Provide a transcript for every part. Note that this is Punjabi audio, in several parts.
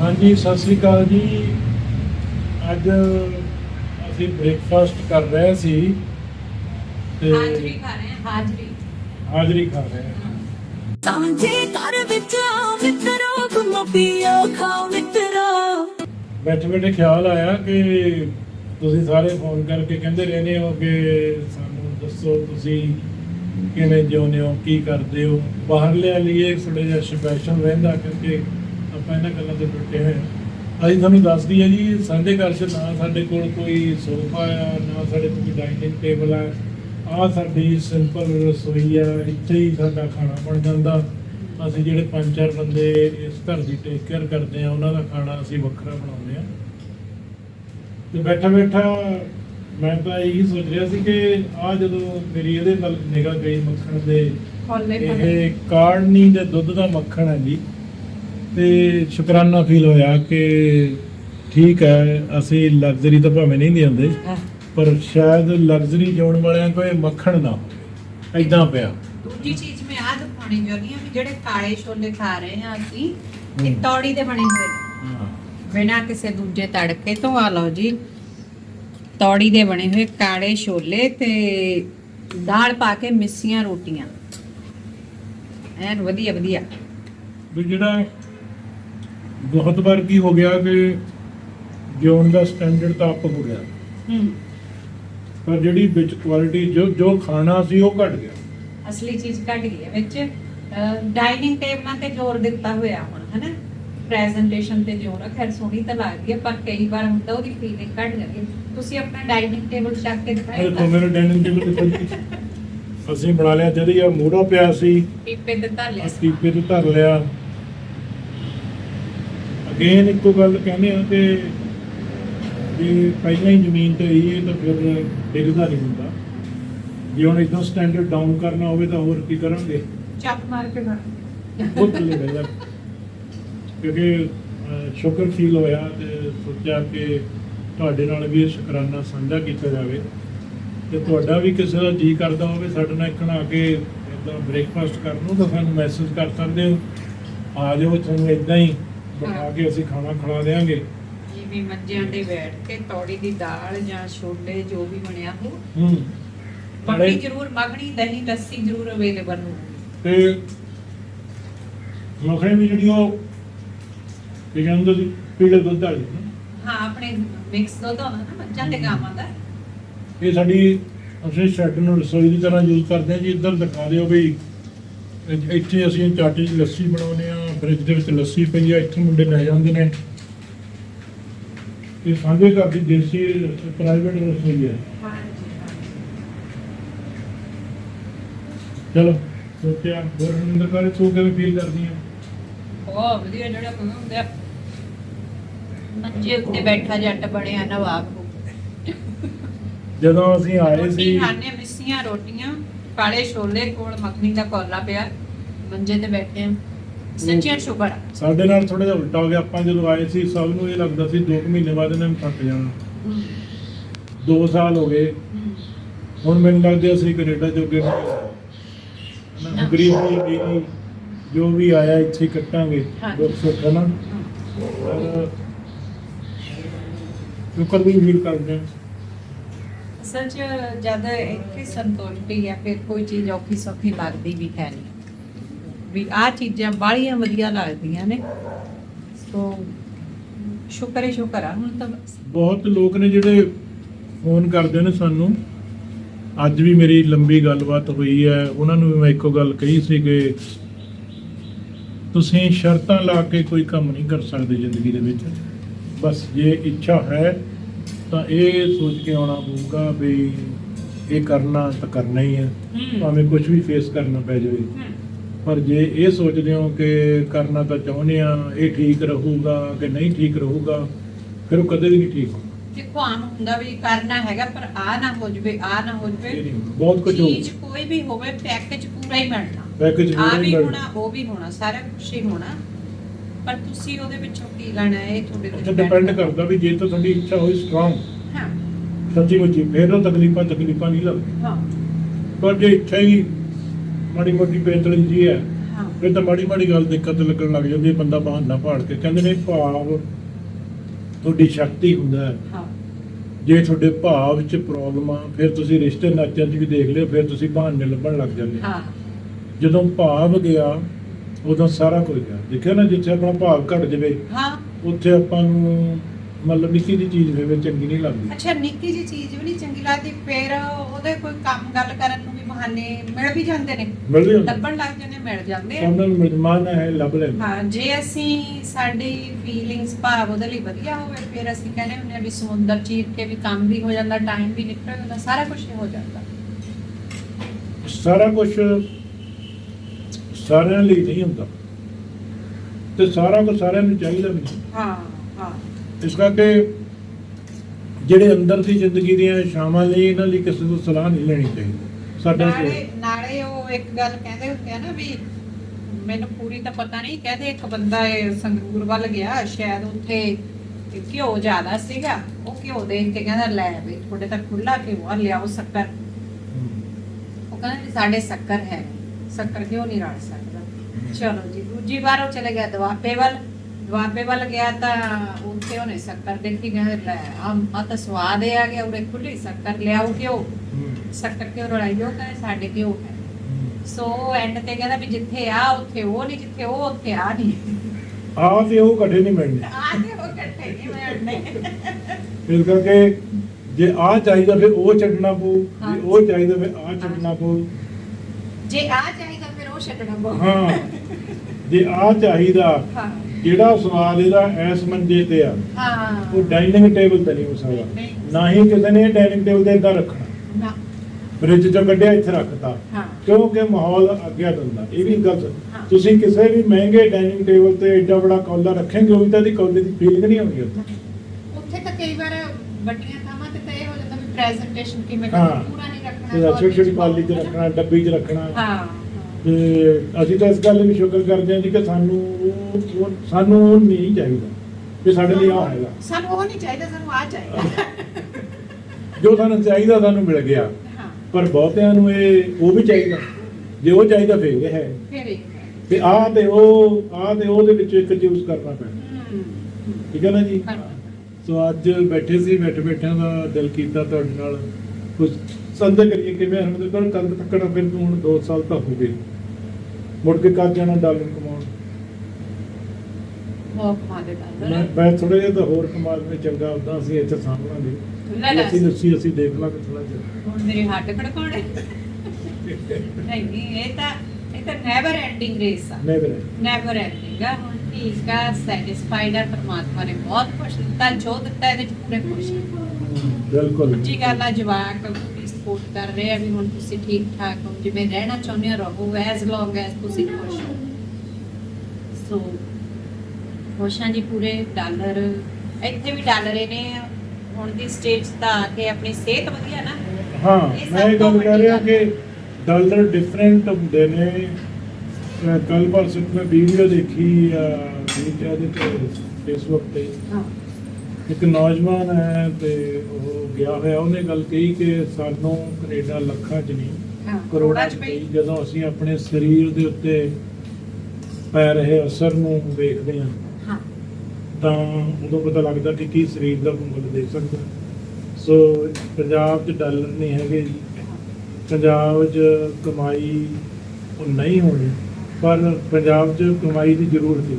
ਹਾਂਜੀ ਸਤਿ ਸ੍ਰੀ ਅਕਾਲ ਜੀ। ਅੱਜ ਅਸੀਂ ਬ੍ਰੇਕਫਾਸਟ ਕਰ ਰਹੇ ਸੀ ਤੇ ਹਾਜ਼ਰੀ ਖਾ ਰਹੇ ਹਾਂ ਹਾਜ਼ਰੀ। ਹਾਜ਼ਰੀ ਖਾ ਰਹੇ ਹਾਂ। ਸਾਂਝੇ ਘਰ ਵਿੱਚ ਆਓ ਮਿੱਤਰੋ ਘੁੰਮੋ ਪੀਓ ਖਾਓ ਮਿੱਤਰੋ ਬੈਠੇ ਬੈਠੇ ਖਿਆਲ ਆਇਆ ਕਿ ਤੁਸੀਂ ਸਾਰੇ ਫੋਨ ਕਰਕੇ ਕਹਿੰਦੇ ਰਹਿੰਦੇ ਹੋ ਕਿ ਸਾਨੂੰ ਦੱਸੋ ਤੁਸੀਂ ਕਿਵੇਂ ਜਿਉਂਦੇ ਹੋ ਕੀ ਕਰਦੇ ਹੋ। ਬਾਹਰਲੇ ਲਈ ਥੋੜਾ ਜਿਹਾ ਸਪੈਸ਼ਲ ਰਹਿੰਦਾ ਕਿਉਂਕਿ ਆਪਾਂ ਇਹਨਾਂ ਗੱਲਾਂ ਤੋਂ ਟੁੱਟੇ ਹੋਏ ਹਾਂ। ਅਸੀਂ ਤੁਹਾਨੂੰ ਦੱਸ ਦਈਏ ਜੀ ਸਾਡੇ ਘਰ 'ਚ ਨਾ ਸਾਡੇ ਕੋਲ ਕੋਈ ਸੋਫਾ ਆ ਨਾ ਸਾਡੇ ਕੋਲ ਡਾਈਨਿੰਗ ਟੇਬਲ ਆ। ਆ ਸਾਡੀ ਸਿੰਪਲ ਰਸੋਈ ਆ ਇੱਥੇ ਹੀ ਸਾਡਾ ਖਾਣਾ ਬਣ ਜਾਂਦਾ। ਅਸੀਂ ਜਿਹੜੇ ਪੰਜ ਚਾਰ ਬੰਦੇ ਇਸ ਘਰ ਦੀ ਟੇਕ ਕੇਅਰ ਕਰਦੇ ਆ ਉਹਨਾਂ ਦਾ ਖਾਣਾ ਅਸੀਂ ਵੱਖਰਾ ਬਣਾਉਂਦੇ ਆ ਤੇ ਬੈਠਾ ਬੈਠਾ ਮੈਂ ਤਾਂ ਇਹੀ ਸੋਚ ਰਿਹਾ ਸੀ ਕਿ ਆ ਜਦੋਂ ਮੇਰੀ ਇਹਦੇ ਵੱਲ ਨਿਗਾਹ ਗਈ ਮੱਖਣ ਦੇ ਇਹ ਕਾੜਨੀ ਦੇ ਦੁੱਧ ਦਾ ਮੱਖਣ ਹੈ ਜੀ। ਤੇ ਸ਼ੁਕਰਾਨਾ ਫੀਲ ਹੋਇਆ ਕਿ ਠੀਕ ਹੈ ਅਸੀਂ ਲਗਜ਼ਰੀ ਤਾਂ ਭਾਵੇਂ ਨਹੀਂ ਦਿੰਦੇ ਪਰ ਸ਼ਾਇਦ ਲਗਜ਼ਰੀ ਜਿਉਣ ਵਾਲਿਆਂ ਕੋਲ ਇਹ ਮੱਖਣ ਨਾ ਹੋਵੇ। ਐਦਾਂ ਪਿਆ। ਦੂਜੀ ਚੀਜ਼ ਮੈਂ ਆਹ ਦਿਖਾਉਣੀ ਚਾਹੁੰਦੀ ਹਾਂ ਵੀ ਜਿਹੜੇ ਕਾਲੇ ਛੋਲੇ ਖਾ ਰਹੇ ਹਾਂ ਅਸੀਂ ਇਹ। ਤੌੜੀ ਦੇ ਬਣੇ ਹੋਏ ਨੇ। ਹਾਂ। ਬਿਨਾਂ ਕਿਸੇ ਦੂਜੇ ਤੜਕੇ ਤੋਂ ਆ ਲਓ ਜੀ ਤੌੜੀ ਦੇ ਬਣੇ ਹੋਏ ਕਾਲੇ ਛੋਲੇ ਤੇ ਦਾਲ ਪਾ ਕੇ ਮਿੱਸੀਆਂ ਰੋਟੀਆਂ। ਐਨ ਵਧੀਆ ਵਧੀਆ। ਵੀ ਜਿਹੜਾ ਬਹੁਤ ਵਾਰ ਕੀ ਹੋ ਗਿਆ ਕਿ ਜਿਉਣ ਦਾ ਸਟੈਂਡਰਡ ਤਾਂ ਅਪ ਹੋ ਗਿਆ। ਹੂੰ। ਪਰ ਜਿਹੜੀ ਵਿੱਚ ਕੁਆਲਿਟੀ ਜੋ ਜੋ ਖਾਣਾ ਸੀ ਉਹ ਘਟ ਗਿਆ। ਅਸਲੀ ਚੀਜ਼ ਕੱਢ ਗਈ ਹੈ। ਵਿੱਚ ਡਾਈਨਿੰਗ ਟੇਬਲਾਂ ਤੇ ਜ਼ੋਰ ਦਿੱਤਾ ਹੋਇਆ ਹੁਣ ਹਨਾ? ਪ੍ਰੈਜੈਂਟੇਸ਼ਨ ਤੇ ਜ਼ੋਰ ਹੈ ਖੈਰ ਸੋਹਣੀ ਤਾਂ ਲੱਗਦੀ ਹੈ ਪਰ ਕਈ ਵਾਰ ਹੁੰਦਾ ਉਹਦੀ ਫੀਲਿੰਗ ਕੱਢ ਜਾਂਦੀ ਤੁਸੀਂ ਆਪਣਾ ਡਾਈਨਿੰਗ ਟੇਬਲ ਚੱਕ ਕੇ ਦਿਖਾਇਆ? ਤੋਂ ਮੇਰੇ ਡਾਈਨਿੰਗ ਟੇਬਲ ਤੇ ਪਈ ਅਸੀਂ ਬਣਾ ਲਿਆ ਜਦੀ ਆ ਮੂੜਾ ਪਿਆ ਸੀ ਪੀਪੇ ਤੇ ਧਰ ਲਿਆ। ਸੀ। ਕੀਪੇ ਤੇ ਧਰ ਲਿਆ। ਅਗੇਨ ਇੱਕੋ ਗੱਲ ਕਹਿੰਦੇ ਆ ਕਿ ਜੇ ਪਹਿਲਾਂ ਹੀ ਜ਼ਮੀਨ ਤੇ ਰਹੀਏ ਤਾਂ ਫਿਰ ਡਿੱਗਦਾ ਨਹੀਂ ਹੁੰਦਾ। ਜੇ ਹੁਣ ਇਦਾਂ ਸਟੈਂਡਰਡ ਡਾਊਨ ਕਰਨਾ ਹੋਵੇ ਤਾਂ ਹੋਰ ਕੀ ਕਰਾਂਗੇ? ਚੱਕ ਮਾਰ ਕੇ ਮਾਰ। ਬਹੁਤ ਥੱਲੇ ਜਾ ਕਿਉਂਕਿ ਸ਼ੁਕਰ ਫੀਲ ਹੋਇਆ ਤੇ ਸੋਚਿਆ ਕਿ ਤੁਹਾਡੇ ਨਾਲ ਵੀ ਇਹ ਸ਼ੁਕਰਾਨਾ ਸਾਂਝਾ ਕੀਤਾ ਜਾਵੇ। ਤੇ ਤੁਹਾਡਾ ਵੀ ਕਿਸੇ ਦਾ ਜੀ ਕਰਦਾ ਹੋਵੇ ਸਾਡੇ ਨਾਲ ਇੱਕਣ ਆ ਕੇ ਇਦਾਂ ਬ੍ਰੇਕਫਾਸਟ ਕਰਨ ਨੂੰ ਤਾਂ ਸਾਨੂੰ ਮੈਸੇਜ ਕਰ ਸਕਦੇ ਹੋ। ਆ ਜਾਓ ਤੁਹਾਨੂੰ ਇਦਾਂ ਹੀ ਬਣਾ ਕੇ ਅਸੀਂ ਖਾਣਾ ਖਿਲਾ ਦੇਵਾਂਗੇ ਜਿਵੇਂ ਮੰਜਿਆਂ ਤੇ ਬੈਠ ਕੇ ਤੌੜੀ ਦੀ ਦਾਲ ਜਾਂ ਛੋਲੇ ਜੋ ਵੀ ਬਣਿਆ ਹੋ। ਹੂੰ। ਮੱਖਣੀ ਨਾਲੇ- ਜ਼ਰੂਰ ਮੱਖਣੀ ਦਹੀਂ ਲੱਸੀ ਜ਼ਰੂਰ ਅਵੇਲੇਬਲ ਹੋ। ਤੇ ਮੱਖਣੀ ਵੀ ਜਿਹੜੀ ਉਹ ਕੀ ਕਹਿੰਦੇ ਸੀ ਪੀਲੇ ਦੁੱਧ ਵਾਲੀ। ਨਾ। ਹਾਂ ਆਪਣੇ ਮਿਕਸ ਦੁੱਧ ਹੁੰਦਾ ਨਾ ਮੱਝਾਂ ਤੇ ਗਾਵਾਂ ਦਾ ਇਹ ਸਾਡੀ ਅਸੀਂ ਸ਼ੈੱਡ ਨੂੰ ਰਸੋਈ ਦੀ ਤਰ੍ਹਾਂ ਯੂਜ਼ ਕਰਦੇ ਹਾਂ ਜੀ ਇੱਧਰ ਦਿਖਾ ਦਿਓ ਵੀ ਇ- ਇੱਥੇ ਅਸੀਂ ਚਾਟੀ 'ਚ ਲੱਸੀ ਬਣਾਉਂਦੇ ਆ ਫ੍ਰਿਜ ਦੇ ਵਿੱਚ ਲੱਸੀ ਪਈ ਆ ਇੱਥੇ ਮੁੰਡੇ ਲੈ ਜਾਂਦੇ ਨੇ। ਇਹ ਸਾਂਝੇ ਘਰ ਦੀ ਦੇਸੀ ਪ੍ਰਾਈਵੇਟ ਰਸੋਈ ਹੈ। ਚਲੋ ਸੋਚਿਆ ਹੋਰ ਹਰਿੰਦਰ ਕਰੇ ਤੂੰ ਕਿਵੇਂ ਫੀਲ ਕਰਦੀ ਆ? ਉਹ ਵਧੀਆ ਜਿਹੜਾ ਕੋਈ ਹੁੰਦਾ। ਮੰਜੇ ਉੱਤੇ ਬੈਠਾ ਜੱਟ ਬਣਿਆ ਨਵਾਬ ਜਦੋਂ ਅਸੀਂ ਆਏ ਸੀ ਖਾਣੇ ਮਿੱਸੀਆਂ ਰੋਟੀਆਂ ਕਾਲੇ ਛੋਲੇ ਕੋਲ ਮੱਖਣੀ ਦਾ ਕੋਲਾ ਪਿਆ। ਮੰਜੇ ਤੇ ਬੈਠੇ ਆ। ਸੱਚੀਆਂ ਸ਼ੁਕਰ ਆ। ਸਾਡੇ ਨਾਲ ਥੋੜਾ ਜਿਹਾ ਉਲਟਾ ਹੋ ਗਿਆ। ਆਪਾਂ ਜਦੋਂ ਆਏ ਸੀ ਸਭ ਨੂੰ ਇਹ ਲੱਗਦਾ ਸੀ 2 ਮਹੀਨੇ ਬਾਅਦ ਇਹਨਾਂ ਨੂੰ ਥੱਕ ਜਾਣਾ। ਹਮ, 2 ਸਾਲ ਹੋ ਗਏ। ਹੁਣ ਮੈਨੂੰ ਲੱਗਦਾ ਅਸੀਂ ਕੈਨੇਡਾ ਜੋਗੇ ਨਾ। ਗਰੀਬੀ ਜੋ ਵੀ ਆਇਆ ਇੱਥੇ ਹੀ ਕੱਟਾਂਗੇ। ਹਾਂਜੀ। ਦੁੱਖ ਸੁੱਖ ਹੈ ਨਾ ਪਰ ਸ਼ੁਕਰ ਵੀ ਫੀਲ ਕਰਦੇ ਹਾਂ। ਅਸਲ 'ਚ ਜਦ ਇੱਥੇ ਸੰਤੁਸ਼ਟੀ ਹੈ ਫਿਰ ਕੋਈ ਚੀਜ਼ ਔਖੀ ਸੌਖੀ ਲੱਗਦੀ ਵੀ ਹੈ ਨਹੀਂ। ਵੀ ਆਹ ਚੀਜ਼ਾਂ ਬਾਹਲੀਆਂ ਵਧੀਆ ਲੱਗਦੀਆਂ ਨੇ। ਸੋ ਸ਼ੁਕਰ ਹੀ ਸ਼ੁਕਰ ਆ। ਹੁਣ ਤਾਂ ਬਸ। ਬਹੁਤ ਲੋਕ ਨੇ ਜਿਹੜੇ ਫੋਨ ਕਰਦੇ ਨੇ ਸਾਨੂੰ। ਅੱਜ ਵੀ ਮੇਰੀ ਲੰਬੀ ਗੱਲਬਾਤ ਹੋਈ ਹੈ। ਉਹਨਾਂ ਨੂੰ ਵੀ ਮੈਂ ਇੱਕੋ ਗੱਲ ਕਹੀ ਸੀ ਕਿ ਤੁਸੀਂ ਸ਼ਰਤਾਂ ਲਾ ਕੇ ਕੋਈ ਕੰਮ ਨਹੀਂ ਕਰ ਸਕਦੇ ਜ਼ਿੰਦਗੀ ਦੇ ਵਿੱਚ। ਬਸ ਜੇ ਇੱਛਾ ਹੈ ਤਾਂ ਇਹ ਸੋਚ ਕੇ ਆਉਣਾ ਪਊਗਾ ਵੀ ਇਹ ਕਰਨਾ ਤਾਂ ਕਰਨਾ ਹੀ ਹੈ। ਭਾਵੇਂ ਕੁਝ ਵੀ ਫੇਸ ਕਰਨਾ ਪੈ ਜਾਵੇ। ਪਰ ਜੇ ਇਹ ਸੋਚਦੇ ਹੋ ਕਿ ਕਰਨਾ ਤਾਂ ਚਾਹੁੰਦੇ ਆ ਇਹ ਠੀਕ ਰਹੂਗਾ ਕਿ ਨਹੀਂ ਠੀਕ ਰਹੂਗਾ ਫਿਰ ਉਹ ਕਦੇ ਵੀ ਨਹੀਂ ਠੀਕ ਹੋਣਾ। ਦੇਖੋ ਆਮ ਹੁੰਦਾ ਵੀ ਕਰਨਾ ਹੈਗਾ ਪਰ ਆ ਨਾ ਹੋ ਜਵੇ ਆ ਨਾ ਹੋ ਜਵੇ। ਬਹੁਤ ਕੁਝ ਹੋ ਚੀਜ਼ ਕੋਈ ਵੀ ਹੋਵੇ ਪੈਕੇਜ ਪੂਰਾ ਹੀ ਮਿਲਣਾ। ਪੈਕੇਜ ਪੂਰਾ ਹੀ ਹੋਣਾ ਉਹ ਵੀ ਹੋਣਾ ਸਾਰਾ ਕੁਝ ਹੀ ਹੋਣਾ। ਪਰ ਤੁਸੀਂ ਉਹਦੇ ਵਿੱਚੋਂ ਕੀ ਲੈਣਾ ਹੈ ਇਹ ਤੁਹਾਡੇ ਤੇ ਡਿਪੈਂਡ ਕਰਦਾ। ਵੀ ਜੇ ਤਾਂ ਤੁਹਾਡੀ ਇੱਛਾ ਹੋਈ ਸਟਰੋਂਗ ਹਾਂ। ਸੱਚੀ ਮੁੱਚੀ ਫਿਰ ਉਹ ਤਕਲੀਫਾਂ ਤਕਲੀਫਾਂ ਨਹੀਂ ਲੱਗਦੀਆਂ। ਹਾਂ। ਪਰ ਜੇ ਇੱਛਾ ਹੀ ਮਾੜੀ ਮੋਟੀ ਬੇਤਲੀ ਜੀ ਹੈ। ਹਾਂ। ਫਿਰ ਤਾਂ ਮਾੜੀ ਮਾੜੀ ਗੱਲ ਦਿੱਕਤ ਲੱਗਣ ਲੱਗ ਜਾਂਦੀ ਹੈ ਬੰਦਾ ਬਹਾਨਾ ਭਾੜ ਕੇ। ਕਹਿੰਦੇ ਨੇ ਭਾਵ ਤੁਹਾਡੀ ਸ਼ਕਤੀ ਹੁੰਦਾ ਹੈ। ਹਾਂ। ਜੇ ਤੁਹਾਡੇ ਭਾਵ 'ਚ ਪ੍ਰੋਬਲਮ ਆ ਫਿਰ ਤੁਸੀਂ ਰਿਸ਼ਤੇ ਨਾਤਿਆਂ 'ਚ ਵੀ ਦੇਖ ਲਿਓ ਫਿਰ ਤੁਸੀਂ ਬਹਾਨੇ ਲੱਭਣ ਲੱਗ ਜਾਂਦੇ ਹਾਂ। ਜਦੋਂ ਭਾਵ ਗਿਆ ਉਦੋਂ ਸਾਰਾ ਕੁਝ ਗਿਆ। ਦੇਖਿਆ ਨਾ ਜਿੱਥੇ ਆਪਣਾ ਭਾਵ ਘਟ ਜਾਵੇ ਹਾਂ। ਉੱਥੇ ਆਪਾਂ ਨੂੰ ਮਤਲਬ ਨਿੱਕੀ ਦੀ ਚੀਜ਼ ਹੋਵੇ ਚੰਗੀ ਨਹੀਂ ਲੱਗਦੀ। ਅੱਛਾ ਨਿੱਕੀ ਜੀ ਚੀਜ਼ ਵੀ ਨਹੀਂ ਚੰਗੀ ਲੱਗਦੀ ਫਿਰ ਉਹਦੇ ਕੋਈ ਕੰਮ ਗੱਲ ਕਰਨ ਨੂੰ ਵੀ ਬਹਾਨੇ ਮਿਲ ਵੀ ਜਾਂਦੇ ਨੇ। ਮਿਲਦੀ ਹੁੰਦੀ ਲੱਭਣ ਲੱਗ ਜਾਂਦੇ ਮਿਲ ਜਾਂਦੇ ਆ। ਉਹਨਾਂ ਨੂੰ ਮਿਲਮਾਨ ਹੈ ਲੱਭ ਲੈਂਦੇ। ਹਾਂ ਜੇ ਅਸੀਂ ਸਾਡੀ ਫੀਲਿੰਗਸ ਭਾਵ ਉਹਦੇ ਲਈ ਵਧੀਆ ਹੋਵੇ ਫਿਰ ਅਸੀਂ ਕਹਿੰਦੇ ਹੁੰਦੇ ਆ ਵੀ ਸਮੁੰਦਰ ਚੀਰ ਕੇ ਵੀ ਕੰਮ ਵੀ ਹੋ ਜਾਂਦਾ ਟਾਈਮ ਵੀ ਨਿਕਲ ਜਾਂਦਾ ਸਾਰਾ ਕੁਝ ਹੋ ਜਾਂਦਾ। ਸਾਰਾ ਕੁਝ ਸਾਰਿਆਂ ਲਈ ਨਹੀਂ ਹੁੰਦਾ। ਤੇ ਸਾਰਾ ਕੁਝ ਸਾਰਿਆਂ ਨੂੰ ਚਾਹੀਦਾ ਵੀ ਨਹੀਂ। ਹਾਂ ਹਾਂ। ਇਸ ਕਰਕੇ ਜਿਹੜੇ ਅੰਦਰ ਦੀ ਜ਼ਿੰਦਗੀ ਦੀਆਂ ਸ਼ਾਮਾਂ ਲਈ ਇਹਨਾਂ ਲਈ ਕਿਸੇ ਤੋਂ ਸਲਾਹ ਨਹੀਂ ਲੈਣੀ ਚਾਹੀਦੀ। ਸਾਡਾ ਨਾਲੇ ਨਾਲੇ ਉਹ ਇੱਕ ਗੱਲ ਕਹਿੰਦੇ ਹੁੰਦੇ ਆ ਨਾ ਵੀ ਮੈਨੂੰ ਪੂਰੀ ਤਾਂ ਪਤਾ ਨਹੀਂ ਕਹਿੰਦੇ ਇੱਕ ਬੰਦਾ ਇਹ ਸੰਗਰੂਰ ਵੱਲ ਗਿਆ ਸ਼ਾਇਦ ਉੱਥੇ ਘਿਓ ਜ਼ਿਆਦਾ ਸੀਗਾ ਉਹ ਘਿਓ ਦੇਖ ਕੇ ਕਹਿੰਦਾ ਲੈ ਵੀ ਤੁਹਾਡੇ ਤਾਂ ਖੁੱਲਾ ਘਿਓ ਆ ਲਿਆਓ ਸ਼ੱਕਰ। ਉਹ ਕਹਿੰਦਾ ਵੀ ਸਾਡੇ ਸ਼ੱਕਰ ਹੈ ਸ਼ੱਕਰ ਕਿਉਂ ਨਹੀਂ ਰਲ ਸਕਦਾ? ਚਲੋ ਜੀ ਦੂਜੀ ਵਾਰ ਉਹ ਚਲੇ ਗਿਆ ਦਵਾਬੇ ਵੱਲ। ਦਵਾਬੇ ਵੱਲ ਗਿਆ ਤਾਂ ਸ਼ੱਕਰ ਦੇਖੀ ਕਹਿੰਦੇ ਲੈ ਆ ਆ ਤਾਂ ਸਵਾਦ ਹੀ ਆ ਗਿਆ ਉਹਨੇ ਖੁੱਲੀ ਸ਼ੱਕਰ ਲਿਆਓ ਘਿਓ ਹੂੰ। ਸ਼ੱਕਰ ਘਿਓ ਰਲਾਈਓ ਕਹਿੰਦੇ ਸਾਡੇ ਘਿਓ ਹੈ ਸੋ ਐਂਡ ਤੇ ਕਹਿੰਦਾ ਵੀ ਜਿੱਥੇ ਆ ਉੱਥੇ ਉਹ ਨਹੀਂ ਜਿੱਥੇ ਉਹ ਉੱਥੇ ਆ ਨਹੀਂ ਆਹ ਤੇ ਉਹ ਇਕੱਠੇ ਨਹੀਂ ਮਿਲਣੇ ਆ ਤੇ ਉਹ ਇਕੱਠੇ ਨਹੀਂ ਮਿਲਣੇ ਇਸ ਕਰਕੇ ਜੇ ਆਹ ਚਾਹੀਦਾ ਫਿਰ ਉਹ ਛੱਡਣਾ ਪਊ। ਜੇ ਉਹ ਚਾਹੀਦਾ ਫਿਰ ਆਹ ਛੱਡਣਾ ਪਊ ਜੇ ਆ ਚਾਹੀਦਾ ਫਿਰ ਉਹ ਛੱਡਣਾ ਪਊ ਹਾਂ ਜੇ ਆਹ ਚਾਹੀਦਾ ਹਾਂ। ਜਿਹੜਾ ਸਵਾਦ ਇਹਦਾ ਐਸ ਮੰਜੇ ਤੇ ਆ ਹਾਂ। ਉਹ ਡਾਈਨਿੰਗ ਟੇਬਲ ਤੇ ਨਹੀਂ ਹੋ ਸਕਦਾ। ਨਾ ਹੀ ਕਿਸੇ ਨੇ ਡਾਈਨਿੰਗ ਟੇਬਲ ਤੇ ਇਦਾਂ ਰੱਖਣਾ। ਨਾ। ਫ੍ਰਿਜ ਚੋਂ ਕੱਢਿਆ ਇੱਥੇ ਰੱਖਤਾ। ਹਾਂ। ਕਿਉਂਕਿ ਮਾਹੌਲ ਅੱਗੇ ਦਿੰਦਾ। ਇਹ ਵੀ ਗੱਲ। ਤੁਸੀਂ ਕਿਸੇ ਵੀ ਮਹਿੰਗੇ ਡਾਈਨਿੰਗ ਟੇਬਲ ਤੇ ਐਡਾ ਬੜਾ ਕੌਲਾ ਰੱਖेंगे ਉਹ ਤਾਂ ਦੀ ਕੌਲੇ ਦੀ ਫੀਲਿੰਗ ਨਹੀਂ ਆਉਂਦੀ ਉੱਥੇ। ਉੱਥੇ ਤਾਂ ਕਈ ਵਾਰ ਵੱਡੀਆਂ ਥਾਵਾਂ ਤੇ ਤਾਂ ਇਹ ਹੋ ਜਾਂਦਾ ਵੀ ਪ੍ਰੈਜੈਂਟੇਸ਼ਨ ਕਿਵੇਂ। ਕਰਨਾ ਪੂਰਾ ਨਹੀਂ ਰੱਖਣਾ ਛੋਟੀ ਛੋਟੀ ਪਾਲੀ 'ਚ ਰੱਖਣਾ ਡੱਬੀ 'ਚ ਰੱਖਣਾ। ਹਾਂ। ਤੇ ਅਸੀਂ ਤਾਂ ਇਸ ਗੱਲ ਲਈ ਸ਼ੁਕਰ ਕਰਦੇ ਹਾਂ ਜੀ ਕਿ ਸਾਨੂੰ ਉਹ- ਸਾਨੂੰ ਉਹ ਨਹੀਂ ਚਾਹੀਦਾ ਕਿ ਸਾਡੇ ਲਈ ਆ ਹੈਗਾ। ਸਾਨੂੰ ਉਹ ਨਹੀਂ ਚਾਹੀਦਾ ਸਾਨੂੰ ਆ ਚਾਹੀਦਾ। ਜੋ ਸਾਨੂੰ ਚਾਹੀਦਾ ਸਾਨੂੰ ਮਿਲ ਗਿਆ। ਹਾਂ। ਪਰ ਬਹੁਤਿਆਂ ਨੂੰ ਇਹ ਉਹ ਵੀ ਚਾਹੀਦਾ। ਜੇ ਉਹ ਚਾਹੀਦਾ ਫਿਰ ਇਹ ਹੈ। ਫਿਰ ਇਹ ਤੇ ਆਹ ਤੇ ਉਹ ਆਹ ਤੇ ਉਹਦੇ ਵਿੱਚ ਇੱਕ ਚੂਜ਼ ਕਰਨਾ ਪੈਣਾ। ਹੂੰ। ਠੀਕ ਹੈ ਨਾ ਜੀ। ਸੋ ਅੱਜ ਬੈਠੇ ਸੀ ਬੈਠੇ ਬੈਠਿਆਂ ਦਾ ਦਿਲ ਕੀਤਾ ਤੁਹਾਡੇ ਨਾਲ। ਕੁਝ ਸੰਦ ਕਰੀਏ ਕਿਵੇਂ ਹਰਮਦਰ ਕੋਲ? ਕਦ ਤੱਕ ਫਿਰ ਹੁਣ 2 ਸਾਲ ਤਾਂ ਹੋ ਗਏ। ਮੁੜ ਕੇ ਕਦ ਜਾਣਾ ਡਾਲਰ ਕਮਾਉਣ। ਉਹ ਕਮਾ ਦੇ ਮੈਂ ਡਾਲਰ ਮੈਂ ਥੋੜਾ ਜਿਹਾ ਤਾਂ ਹੋਰ ਕਮਾਲ ਵਿੱਚ ਚੰਗਾ ਹੁੰਦਾ ਅਸੀਂ ਇੱਥੇ ਸਾਂਭਲਾਂਗੇ ਲੈ ਲੈ ਅਸੀਂ ਲੱਸੀ ਅਸੀਂ ਦੇਖ ਲਾਂਗੇ ਥੋੜਾ ਜਿਹਾ। ਹੁਣ ਮੇਰੇ ਹੱਡ ਖੜਕਾਉਣੇ। ਨਹੀਂ ਨਹੀਂ ਇਹ ਤਾਂ ਇਹ ਤਾਂ ਨੈਵਰ ਐਂਡਿੰਗ ਰੇਸ ਆ। ਨਹੀਂ ਵੀਰੇ ਨੈਵਰ ਐਂਡਿੰਗ ਆ। ਹੁਣ ਠੀਕ ਆ ਸੈਟੀਸਫਾਈਡ ਆ ਪਰਮਾਤਮਾ ਨੇ ਬਹੁਤ ਕੁਛ ਦਿੱਤਾ ਜੋ ਦਿੱਤਾ ਇਹਦੇ ਚ ਪੂਰੇ ਖੁਸ਼ ਆ। ਬਿਲਕੁਲ। ਦੂਜੀ ਗੱਲ ਆ ਜਵਾਕ ਸਪੋਰਟ ਕਰ ਰਹੇ ਆ ਵੀ ਹੁਣ ਤੁਸੀਂ ਠੀਕ ਠਾਕ ਹੋ ਜਿਵੇਂ ਰਹਿਣਾ ਚਾਹੁੰਦੇ ਹੋ ਰਹੋ ਐਜ਼ ਲੌਂਗ ਐਜ਼ ਤੁਸੀਂ ਖੁਸ਼ ਹੋ। ਸੋ ਖੁਸ਼ਾਂ ਜੀ ਪੂਰੇ ਡਾਲਰ ਇੱਥੇ ਵੀ ਡਾਲਰ ਇਹ ਨੇ ਹੁਣ ਦੀ ਸਟੇਜ ਤਾਂ ਆ ਕੇ ਆਪਣੀ ਸਿਹਤ ਵਧੀਆ ਨਾ। ਹਾਂ ਮੈਂ ਇਹ ਗੱਲ ਕਰ ਰਿਹਾ ਕਿ ਡਾਲਰ ਡਿਫਰੈਂਟ ਹੁੰਦੇ ਨੇ। ਕੱਲ ਪਰਸੋਂ ਮੈਂ ਵੀਡੀਓ ਦੇਖੀ ਵੀਡੀਓ ਦੇ ਤੇ ਫੇਸਬੁੱਕ ਤੇ। ਹਾਂ। ਇੱਕ ਨੌਜਵਾਨ ਹੈ ਤੇ ਉਹ ਗਿਆ ਹੋਇਆ ਉਹਨੇ ਗੱਲ ਕਹੀ ਕਿ ਸਾਨੂੰ ਕੈਨੇਡਾ ਲੱਖਾਂ 'ਚ ਨਹੀਂ ਕਰੋੜਾਂ 'ਚ ਪਈ। ਜਦੋਂ ਅਸੀਂ ਆਪਣੇ ਸਰੀਰ ਦੇ ਉੱਤੇ ਪੈ ਰਹੇ ਅਸਰ ਨੂੰ ਵੇਖਦੇ ਹਾਂ ਹਾਂ। ਤਾਂ ਉਦੋਂ ਪਤਾ ਲੱਗਦਾ ਕਿ ਕੀ ਸਰੀਰ ਦਾ ਮੁੱਲ ਦੇ ਸਕਦਾ। ਸੋ ਪੰਜਾਬ 'ਚ ਡਾਲਰ ਨਹੀਂ ਹੈਗੇ ਜੀ। ਪੰਜਾਬ 'ਚ ਕਮਾਈ ਉਹ ਨਹੀਂ ਹੋਣੀ ਪਰ ਪੰਜਾਬ 'ਚ ਕਮਾਈ ਦੀ ਜ਼ਰੂਰਤ ਹੈ।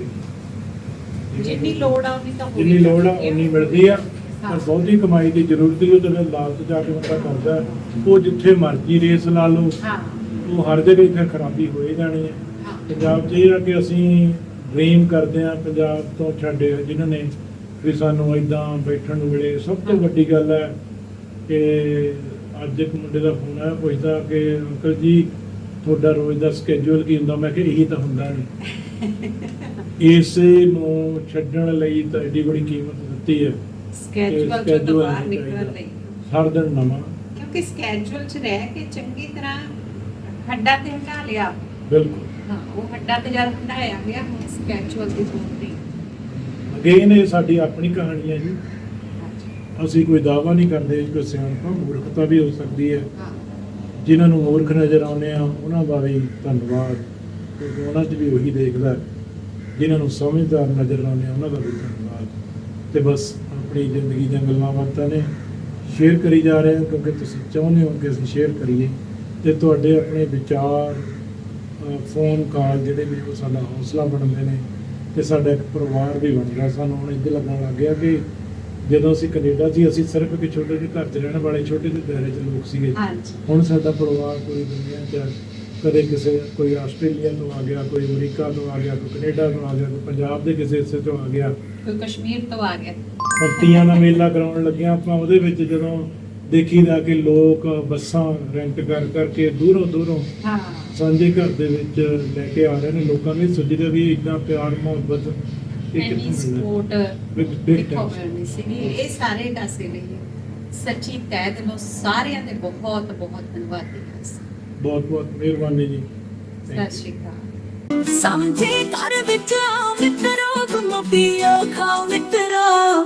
ਜਿੰਨੀ ਲੋੜ ਆ ਉਨੀ ਤਾਂ ਹੋਣੀ ਜਿੰਨੀ ਲੋੜ ਆ ਚਾਹੀਦੀ ਉਨੀ ਮਿਲਦੀ ਆ। ਹਾਂ। ਪਰ ਬਹੁਤੀ ਕਮਾਈ ਦੀ ਜ਼ਰੂਰਤ ਨਹੀਂ ਉਹ ਤੇ ਲਾਲਚ ਜਾ ਕੇ ਬੰਦਾ ਕਰਦਾ ਹੈ। ਉਹ ਜਿੱਥੇ ਮਰਜ਼ੀ ਰੇਸ ਲਾ ਲਓ। ਹਾਂ। ਉਹ ਹਰ ਜਗ੍ਹਾ ਇੱਥੇ ਖਰਾਬੀ ਹੋਏ ਜਾਣੀ ਹੈ। ਹਾਂ। ਪੰਜਾਬ 'ਚ ਆ ਕਿ ਅਸੀਂ ਡ੍ਰੀਮ ਕਰਦੇ ਆ ਪੰਜਾਬ ਤੋਂ ਛੱਡੇ ਜਿਨ੍ਹਾਂ ਨੇ ਵੀ ਸਾਨੂੰ ਇਦਾਂ ਬੈਠਣ ਨੂੰ ਮਿਲੇ। ਸਭ ਤੋਂ ਵੱਡੀ ਗੱਲ ਹੈ ਕਿ ਅੱਜ ਇੱਕ ਮੁੰਡੇ ਦਾ ਫੋਨ ਆਇਆ ਪੁੱਛਦਾ ਕਿ ਅੰਕਲ ਜੀ ਤੁਹਾਡਾ ਰੋਜ਼ ਦਾ ਸਕੇਜੂਲ ਕੀ ਹੁੰਦਾ? ਮੈਂ ਕਿਹਾ ਇਹੀ ਤਾਂ ਹੁੰਦਾ ਨਹੀਂ। ਇਸੇ ਨੂੰ ਛੱਡਣ ਲਈ ਤਾਂ ਏਡੀ ਬੜੀ ਕੀਮਤ ਦਿੱਤੀ ਹੈ ਸਕੈਜੂਅਲ ਚੋਂ schedule ਬਾਹਰ ਨਹੀਂ ਨਿਕਲਣ ਚਾਹੀਦਾ। ਲਈ। ਹਰ ਦਿਨ ਨਵਾਂ। ਕਿਉਂਕਿ ਸਕੈਜੂਅਲ 'ਚ ਰਹਿ ਕੇ ਚੰਗੀ ਤਰ੍ਹਾਂ ਹੱਡਾਂ ਤੇ ਹਟਾ ਲਿਆ। ਬਿਲਕੁਲ। ਹਾਂ ਉਹ ਹੱਡਾਂ ਤੇ ਜਦ ਹਟਾਇਆ ਗਿਆ ਹੁਣ ਦੀ ਜ਼ਰੂਰਤ ਨਹੀਂ। ਅਗੇਨ ਇਹ ਸਾਡੀ ਆਪਣੀ ਕਹਾਣੀ ਹੈ ਜੀ। ਅਸੀਂ ਕੋਈ ਦਾਅਵਾ ਨਹੀਂ ਕਰਦੇ ਕਿ ਸਿਆਣਪਾ ਮੂਰਖਤਾ ਵੀ ਹੋ ਸਕਦੀ ਹੈ। ਹਾਂ। ਜਿਨ੍ਹਾਂ ਨੂੰ ਮੂਰਖ ਨਜ਼ਰ ਆਉਂਦੇ ਆ ਉਹਨਾਂ ਦਾ ਵੀ ਧੰਨਵਾਦ। ਕਿਉਂਕਿ ਉਹਨਾਂ 'ਚ ਵੀ ਉਹੀ ਦੇਖਦਾ। ਜਿਨ੍ਹਾਂ ਨੂੰ ਸਮਝਦਾਰ ਨਜ਼ਰ ਆਉਂਦੇ ਉਹਨਾਂ ਦਾ ਵੀ ਧੰਨਵਾਦ। ਤੇ ਬਸ ਆਪਣੀ ਜ਼ਿੰਦਗੀ ਦੀਆਂ ਗੱਲਾਂ ਬਾਤਾਂ ਨੇ। ਸ਼ੇਅਰ ਕਰੀ ਜਾ ਰਹੇ ਹਾਂ ਕਿਉਂਕਿ ਤੁਸੀਂ ਚਾਹੁੰਦੇ ਹੋ ਕਿ ਅਸੀਂ ਸ਼ੇਅਰ ਕਰੀਏ। ਤੇ ਤੁਹਾਡੇ ਆਪਣੇ ਵਿਚਾਰ ਫੋਨ ਕਾਲ ਜਿਹੜੇ ਨੇ ਉਹ ਸਾਡਾ ਹੌਸਲਾ ਬਣਦੇ ਨੇ ਤੇ ਸਾਡਾ ਇੱਕ ਪਰਿਵਾਰ ਵੀ ਬਣ ਗਿਆ। ਸਾਨੂੰ ਹੁਣ ਇੱਥੇ ਲੱਗਣ ਲੱਗ ਗਿਆ ਕਿ ਜਦੋਂ ਅਸੀਂ ਕੈਨੇਡਾ ਸੀ ਅਸੀਂ ਸਿਰਫ ਇੱਕ ਛੋਟੇ ਜਿਹੇ ਘਰ 'ਚ ਰਹਿਣ ਵਾਲੇ ਛੋਟੇ ਜਿਹੇ ਦਾਇਰੇ 'ਚ ਲੋਕ ਸੀਗੇ। ਹਾਂਜੀ। ਹੁਣ ਸਾਡਾ ਪਰਿਵਾਰ ਪੂਰੀ ਦੁਨੀਆ 'ਚ ਕਦੇ ਕਿਸੇ ਕੋਈ ਆਸਟ੍ਰੇਲੀਆ ਤੋਂ ਆ ਗਿਆ ਕੋਈ ਅਮਰੀਕਾ ਤੋਂ ਆ ਗਿਆ ਕੋਈ ਕੈਨੇਡਾ ਤੋਂ ਆ ਗਿਆ ਕੋਈ ਪੰਜਾਬ ਦੇ ਕਿਸੇ ਹਿੱਸੇ ਤੋਂ ਆ ਗਿਆ। ਕੋਈ ਕਸ਼ਮੀਰ ਤੋਂ ਆ ਗਿਆ। ਪੱਤੀਆਂ ਦਾ ਮੇਲਾ ਕਰਾਉਣ ਲੱਗਿਆ ਆਪਾਂ ਉਹਦੇ ਵਿੱਚ ਜਦੋਂ ਦੇਖੀਦਾ ਕਿ ਲੋਕ ਬੱਸਾਂ ਰੈਂਟ ਕਰ ਕਰਕੇ ਦੂਰੋਂ ਦੂਰੋਂ ਹਾਂ। ਸਾਂਝੇ ਘਰ ਦੇ ਵਿੱਚ ਲੈ ਕੇ ਆ ਰਹੇ ਨੇ। ਲੋਕਾਂ ਨੇ ਸੁਝਦੇ ਵੀ ਇਦਾਂ ਪਿਆਰ ਮੁਹੱਬਤ ਮਿਲਣਾ ਸਪੋਰਟ ਕਿੱਥੋਂ. ਮਿਲਣੀ ਸੀਗੀ? ਇਹ ਸਾਰੇ ਕਾਸੇ ਲਈ ਸੱਚੀ ਤਹਿ ਦਿਲੋਂ ਸਾਰਿਆਂ ਦੇ ਬਹੁਤ ਬਹੁਤ ਧੰਨਵਾਦੀ ਹਾਂ। ਬਹੁਤ ਬਹੁਤ ਮਿਹਰਬਾਨੀ ਜੀ. ਸਤਿ ਸ਼੍ਰੀ ਅਕਾਲ। ਸਮਝੇ ਘਰ ਵਿੱਚ ਆਓ ਮਿੱਤਰੋ ਗੁੰਮੋ ਪੀਓ ਖਾਓ ਮਿੱਤਰੋ